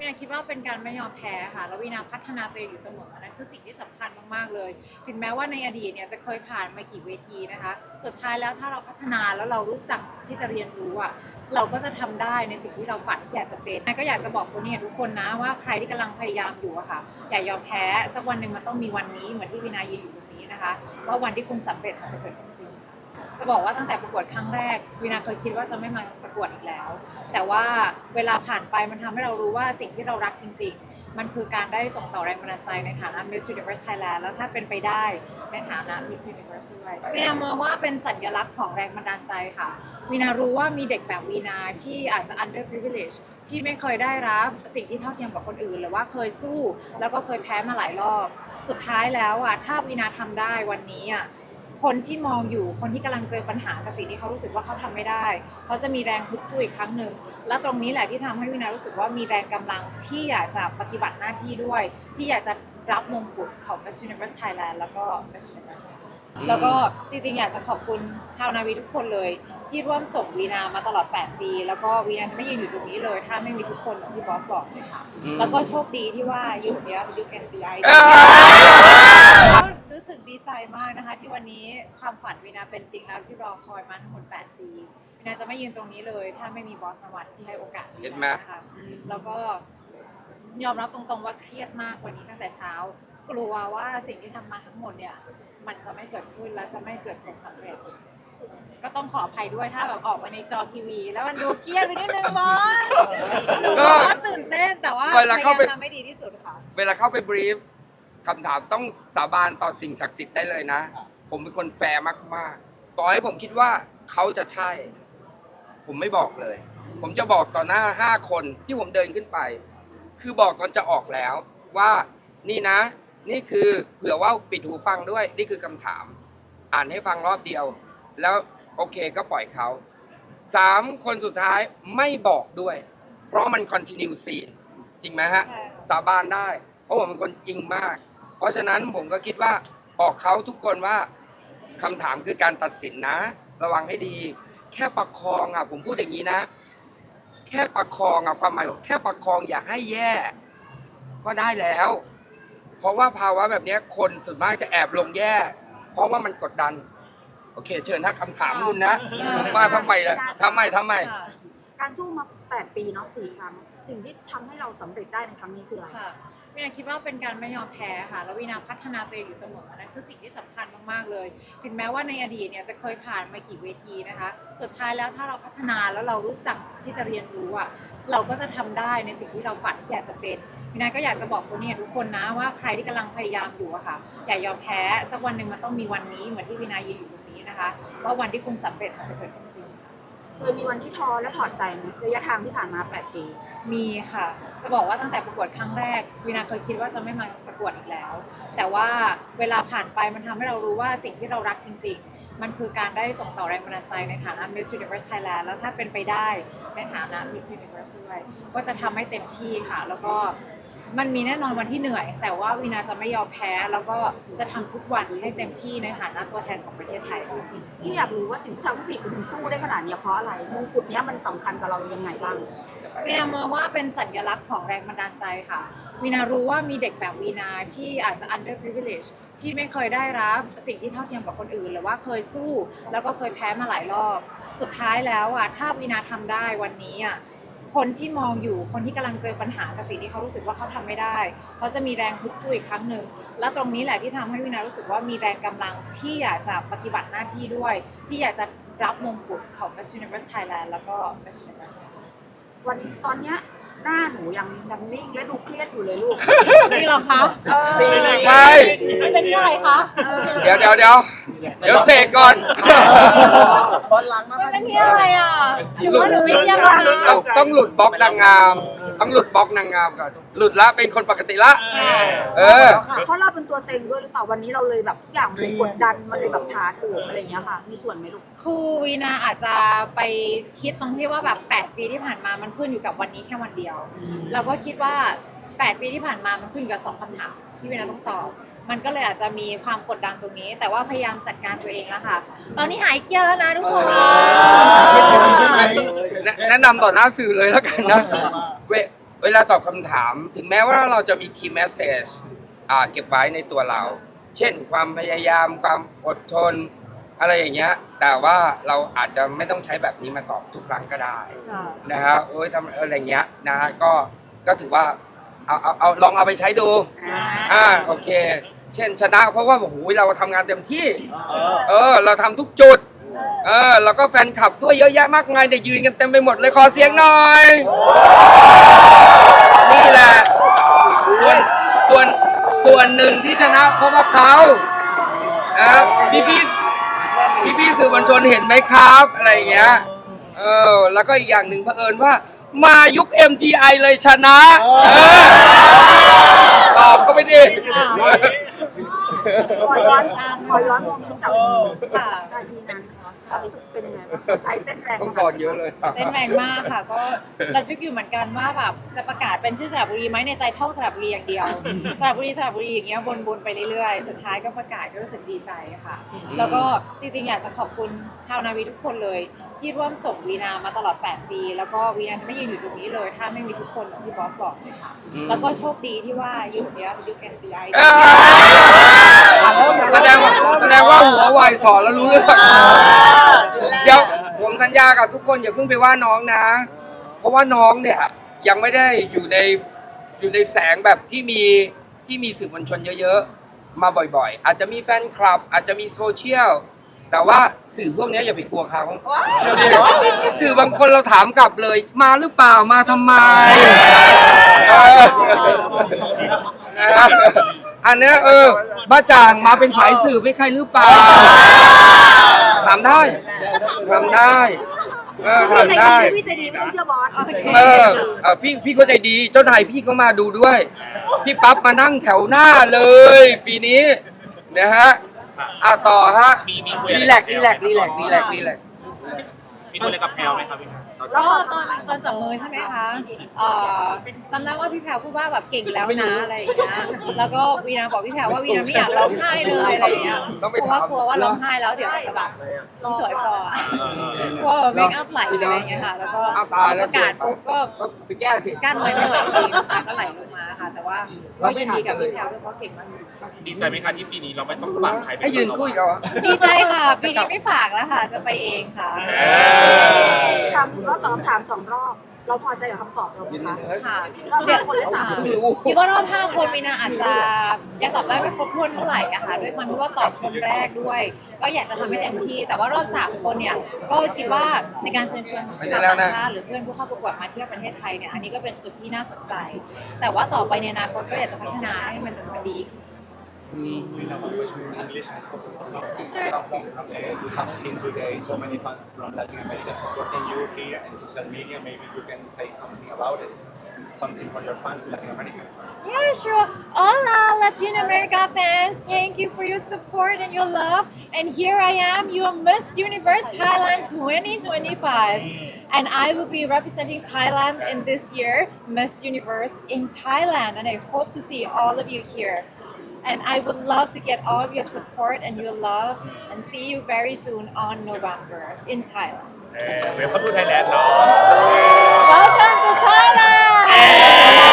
วีนาคิดว่าเป็นการไม่ยอมแพ้ค่ะ แล้ววีนาพัฒนาตัวเองอยู่เสมอนั่นคือสิ่งที่สำคัญมากๆเลย ถึงแม้ว่าในอดีตเนี่ยจะเคยผ่านมากี่เวทีนะคะ สุดท้ายแล้วถ้าเราพัฒนาแล้วเรารู้จักที่จะเรียนรู้อะเราก็จะทำได้ในสิ่งที่เราฝันที่อยากจะเป็นก็อยากจะบอกคนนี่ยทุกคนนะว่าใครที่กำลังพยายามอยู่อะค่ะ อย่ายอมแพ้สักวันหนึ่งมันต้องมีวันนี้เหมือนที่วีนายืนอยู่ตรงนี้นะคะว่าวันที่คุณสำเร็จมันจะเกิดขึ้นจริง จะบอกว่าตั้งแต่ประกวดครั้งแรกวีนาเคยคิดว่าจะไม่มา วดอีกแล้ว แต่ว่าเวลาผ่านไปมันทำให้เรารู้ว่าสิ่งที่เรารักจริง ๆ มันคือการได้ส่งต่อแรงบันดาลใจในฐานะ Miss Universe Thailand แล้วถ้าเป็นไปได้ในฐานะ Miss Universe ด้วยวีนามองว่าเป็นสัญลักษณ์ของแรงบันดาลใจค่ะวีนารู้ว่ามีเด็กแบบวีนาที่อาจจะ under privilege ที่ไม่เคยได้รับสิ่งที่เท่าเทียมกับคนอื่น หรือว่าเคยสู้ แล้วก็เคยแพ้มาหลายรอบ สุดท้ายแล้วอะถ้าวีนาทำได้วันนี้อะ คนที่มองอยู่คนที่กำลังเจอปัญหากับสิ่งที่เขารู้สึกว่าเขาทำไม่ได้เขาจะมีแรงฮึดสู้อีกครั้งหนึ่งและตรงนี้แหละที่ทำให้วินารู้สึกว่ามีแรงกำลังที่อยากจะปฏิบัติหน้าที่ด้วย ที่อยากจะรับมงกุฎของ Miss Universe Thailand แล้วก็ Miss Universe แล้วก็จริงๆ อยากจะขอบคุณชาวนาวีทุกคนเลย ที่ร่วมส่งวีนามาตลอด 8 ปี แล้วก็วีนาจะไม่ยืนอยู่ตรงนี้เลย ถ้าไม่มีทุกคนที่บอสบอกเลยค่ะ แล้วก็โชคดีที่ว่ายุคเนี้ยเป็นยุค NCI อ่าก็รู้สึกดี ใจมากนะคะ ที่วันนี้ความฝันวีนาเป็นจริงแล้วที่รอคอยมาทั้งหมด 8 ปีวีนาจะไม่ยืนตรงนี้เลย ถ้าไม่มีบอสนวัตที่ให้โอกาสวีเห็นานไหมนะคะแล้วก็ยอมรับตรงๆว่าเครียดมากวันนี้ตั้งแต่เช้า กลัวว่าสิ่งที่ทำมาทั้งหมดเนี่ย มันจะไม่เกิดขึ้นและจะไม่เกิดผลสำเร็จ ก็ต้องขออภัยด้วยถ้าแบบออกมาในจอทีวี แล้วมันดูเครียดไปนิดนึงบอสหนูบอกว่าตื่นเต้นแต่ว่าพเวยลาายาเข้ามไปทำให้ดีที่สุดค่ะ เวลาเข้าไปบรีฟ คำถามต้องสาบานต่อสิ่งศักดิ์สิทธิ์ได้เลยนะ ผมเป็นคนแฟร์มากๆ ต่อให้ผมคิดว่าเขาจะใช่ ผมไม่บอกเลย ผมจะบอกต่อหน้าห้าคนที่ผมเดินขึ้นไป คือบอกตอนจะออกแล้วว่านี่นะ นี่คือเผื่อว่าปิดหูฟังด้วย นี่คือคำถาม อ่านให้ฟังรอบเดียว แล้วโอเคก็ปล่อยเขาสามคนสุดท้ายไม่บอกด้วย เพราะมันคอนติเนียซีนจริงไหมฮะใช่สาบานได้ เพราะผมเป็นคนจริงมาก เพราะฉะนั้นผมก็คิดว่าบอกเขาทุกคนว่าคำถามคือการตัดสินนะ ระวังให้ดี แค่ประคองอะผมพูดอย่างนี้นะ แค่ประคองอะความหมายของแค่ประคองอย่าให้แย่ ก็ได้แล้ว เพราะว่าภาวะแบบเนี้ยคนส่วนมากจะแอบลงแย่ เพราะว่ามันกดดัน โอเค เชิญถ้าคำถามคุณนะว่าทำไมล่ะทำไมทำไมค่ะ การสู้มา 8 ปีเนาะสี่ครั้ง สิ่งที่ทำให้เราสำเร็จได้ในครั้งนี้คืออะไร ค่ะวีนาคิดว่าเป็นการไม่ยอมแพ้ค่ะ แล้ววีนาพัฒนาตัวเองอยู่เสมอนั่นคือสิ่งที่สำคัญมากๆเลย ถึงแม้ว่าในอดีตเนี่ยจะเคยผ่านมากี่เวทีนะคะ สุดท้ายแล้วถ้าเราพัฒนาแล้วเรารู้จักที่จะเรียนรู้อะ เราก็จะทำได้ในสิ่งที่เราฝันที่อยากจะเป็นวีนาก็อยากจะบอกคนเนี่ยทุกคนนะว่าใครที่กำลังพยายามอยู่อะค่ะ อย่ายอมแพ้ สักวันหนึ่งมันต้องมีวันนี้เหมือนที่วีนายืนอยู่ตรงนี้นะคะ ว่าวันที่คุณสำเร็จมันจะเกิดขึ้นจริง เคยมีวันที่ท้อและถอดใจไหมระยะทางที่ผ่านมา8ปีมีค่ะ จะบอกว่าตั้งแต่ประกวดครั้งแรกวีนาเคยคิดว่าจะไม่มาประกวดอีกแล้ว แต่ว่าเวลาผ่านไปมันทำให้เรารู้ว่าสิ่งที่เรารักจริง ๆ มันคือการได้ส่งต่อแรงบันดาลใจในฐานะ Miss Universe Thailand แล้วถ้าเป็นไปได้ในฐานะ Miss Universe ด้วยก็จะทำให้เต็มที่ค่ะ แล้วก็ มันมีแน่นอนวันที่เหนื่อย แต่ว่าวีนาจะไม่ยอมแพ้แล้วก็จะทำทุกวันให้เต็มที่ในฐานะตัวแทนของประเทศไทยที่อยากรู้ว่าสิ่งที่ทำให้ผู้หญิงคนหนึ่งสู้ได้ขนาดเนี้ยเพราะอะไรมงกุฎเนี้ยมันสำคัญกับเรายังไงบ้างวีนามองว่าเป็นสัญลักษณ์ของแรงบันดาลใจค่ะวีนารู้ว่ามีเด็กแบบวีนาที่อาจจะ under privilege ที่ไม่เคยได้รับสิ่งที่เท่าเทียมกับคนอื่น หรือว่าเคยสู้ แล้วก็เคยแพ้มาหลายรอบ สุดท้ายแล้วอะถ้าวีนาทำได้วันนี้อะ คนที่มองอยู่คนที่กำลังเจอปัญหากับสิ่งที่เขารู้สึกว่าเขาทำไม่ได้เขาจะมีแรงฮึดสู้อีกครั้งหนึ่งและตรงนี้แหละที่ทำให้วินารู้สึกว่ามีแรงกำลังที่อยากจะปฏิบัติหน้าที่ด้วย ที่อยากจะรับมงกุฎของ Miss Universe Thailand แล้วก็ Miss Universe วันตอนเนี้ย หน้าหนูยังยังนิ่งและดูเครียดอยู่เลยลูกนี่เหรอคะเออไม่ไม่เป็นที่อะไรคะเดี๋ยวเดี๋ยวเดี๋ยวเดี๋ยวเสกก่อนไม่เป็นที่อะไรอะหรือว่าหนูไม่เที่ยงแล้วต้อนะงต้องหลุดบล็อกนางงาม ต้องหลุดบล็อกนางงามก่อนหลุดละเป็นคนปกติละ เออ เพราะเราเป็นตัวเต็งด้วยหรือเปล่าวันนี้เราเลยแบบทุกอย่างมันเลยกดดันมันเลยแบบท้าโถมอะไรอย่างเงี้ยค่ะ มีส่วนไหมลูกครูวีนาอาจจะไปคิดตรงที่ว่าแบบ 8 ปีที่ผ่านมามันขึ้นอยู่กับวันนี้แค่วันเดียวเราก็คิดว่า 8 ปีที่ผ่านมามันขึ้นอยู่กับสองคำถามที่เวีนาต้องตอบ มันก็เลยอาจจะมีความกดดันตรงนี้ แต่ว่าพยายามจัดการตัวเองแล้วค่ะ ตอนนี้หายเครียดแล้วนะทุกคน แนะแนะนำต่อหน้าสื่อเลยแล้วกันนะเวเวลาตอบคำถาม ถึงแม้ว่าเราจะมี key message อ่าเก็บไว้ในตัวเรา เช่นความพยายามความอดทน อะไรอย่างเงี้ย แต่ว่าเราอาจจะไม่ต้องใช้แบบนี้มาตอบทุกครั้งก็ได้ค่ะนะฮะโอ้ยทำอะไรเงี้ยนะฮะก็ก็ถือว่าเอาเอาเอาลองเอาไปใช้ดู อ่าโอเค เช่นชนะเพราะว่าโอ้โหเราทำงานเต็มที่ เออ เราทำทุกจุด เออแล้วก็แฟนคลับด้วยเยอะแยะมากมายเดี๋ยวยืนกันเต็มไปหมดเลยขอเสียงหน่อย นี่แหละ ส่วนส่วนส่วนหนึ่งที่ชนะเพราะว่าเขานะครับพี่พี่พี่พี่ๆ สื่อมวลชนเห็นไหมครับ อะไรอย่างเงี้ยเออแล้วก็อีกอย่างหนึ่งเผอิญว่า มายุค MTI เลยชนะเออตอบเขาไปดิขอย้อนขอย้อนมองจับค่ะนาทีนั้นค วามรู้สึกเป็นยังไงบ้างใจเต้นแรงต้องสอนเยอะเลยเต้นแรงมากค่ะ ก็ระทึกอยู่เหมือนกันว่าแบบจะประกาศเป็นชื่อสระบุรีไหมในใจท่องสระบุรีอย่างเดียวสระบุรีสระบุรีอย่างเงี้ยวนๆไปเรื่อยๆ สุดท้ายก็ประกาศก็รู้สึกดีใจค่ะ แล้วก็จริงๆอยากจะขอบคุณชาวนาวีทุกคนเลย ที่ร่วมส่งวีนามาตลอด 8 ปี แล้วก็วีนาจะไม่ยืนอยู่ตรงนี้เลย ถ้าไม่มีทุกคนอย่างที่บอสบอกเลยค่ะ อืม แล้วก็โชคดีที่ว่ายุคเนี้ยเป็นยุค NCI เออแสดงว่าแสดงว่าหัวไวสอนแล้วรู้เรื่องเดี๋ยวผมสัญญากับทุกคนอย่าเพิ่งไปว่าน้องนะ เพราะว่าน้องเนี่ยยังไม่ได้อยู่ในอยู่ในแสงแบบที่มีที่มีสื่อมวลชนเยอะๆ มาบ่อยๆ อาจจะมีแฟนคลับ อาจจะมีโซเชียล แต่ว่าสื่อพวกนี้อย่าไปกลัวเขาเชื่อดิสื่อบางคนเราถามกลับเลย มาหรือเปล่ามาทำไมเออนะครับอันเนี้ยเออบ้าจ่างมาเป็นสายสื่อไม่ใครหรือเปล่าถามได้ทำได้เออพี่ใจทำได้ดีพี่ใจดีไม่ต้องเชื่อบอสเออเออพี่พี่เข้าใจดีเจ้านายพี่ก็มาดูด้วย พี่ปั๊บมานั่งแถวหน้าเลย ปีนี้นะฮะ อะต่อฮะมีมีคุยอะไรรีแลกซ์รีแลกซ์รีแลกซ์รีแลกซ์รีแลกซ์ มีคุยอะไรกับแพลวไหมครับพี่เราจะก็ตอนตอนจับมือใช่ไหมคะเอ่อจำได้ว่าพี่แพรวพูดว่าแบบเก่งแล้วนะอะไรอย่างเงี้ย แล้วก็วีนาบอกพี่แพรวว่าวีนาไม่อยากร้องไห้เลยอะไรอย่างเงี้ย ต้องเพไปราะว่าถามกลัวว่าร้องไห้แล้วเดี๋ยวจะแบบไม่สวยพออะกลัวเมคอัพไหลอะไรอย่างเงี้ยค่ะ แล้วก็เอาตายแล้วประกาศปุ๊บก็ก็ไปแก้สิ กั้นไว้ไม่ไหวจริงๆน้ำตาก็ไหลลงมาค่ะ แต่ว่าก็ยินดีกับพี่แพรวด้วยเพราะเก่งมากจริงดีใจไหมคะที่ปีนี้เราไม่ต้องฝากใครเป็นให้ยืนคุยกับๆดีใจค่ะ ปีนี้ไม่ฝากแล้วค่ะ จะไปเองค่ะถามก็ต อบคำถามสองรอบ เราพอใจกับคำตอบเราไหมยืนคะเลยค่ะเราเลือกคนได้สามเพิ่งรู้คิดว่ารอบ5คนมีนาอาจจะยังตอบได้ไม่ครบถ้วนเท่าไหร่อะค่ะด้วยความที่ว่าตอบคนแรกด้วย ก็อยากจะทำให้เต็มที่ แต่ว่ารอบ3คนเนี่ยก็คิดว่าในการเชิญชวนชาวต่างชาติหรือเพื่อนผู้เข้าประกวดมาเที่ยวประเทศไทยเนี่ยอันนี้ก็เป็นจุดที่น่าสนใจ แต่ว่าต่อไปในอนาคตก็อยากจะพัฒนาให้มันมันดี We know much English is possible. Uh, you have seen today so many fans from Latin America supporting you here in social media. Maybe you can say something about it, something for your fans in Latin America. Yeah, sure. Hola, Latin America fans. Thank you for your support and your love. And here I am, your Miss Universe Thailand 2025. And I will be representing Thailand in this year, Miss Universe in Thailand. And I hope to see all of you here. And I would love to get all of your support and your love and see you very soon on November in Thailand. เวลคัมทูไทยแลนด์เนาะ Welcome to Thailand!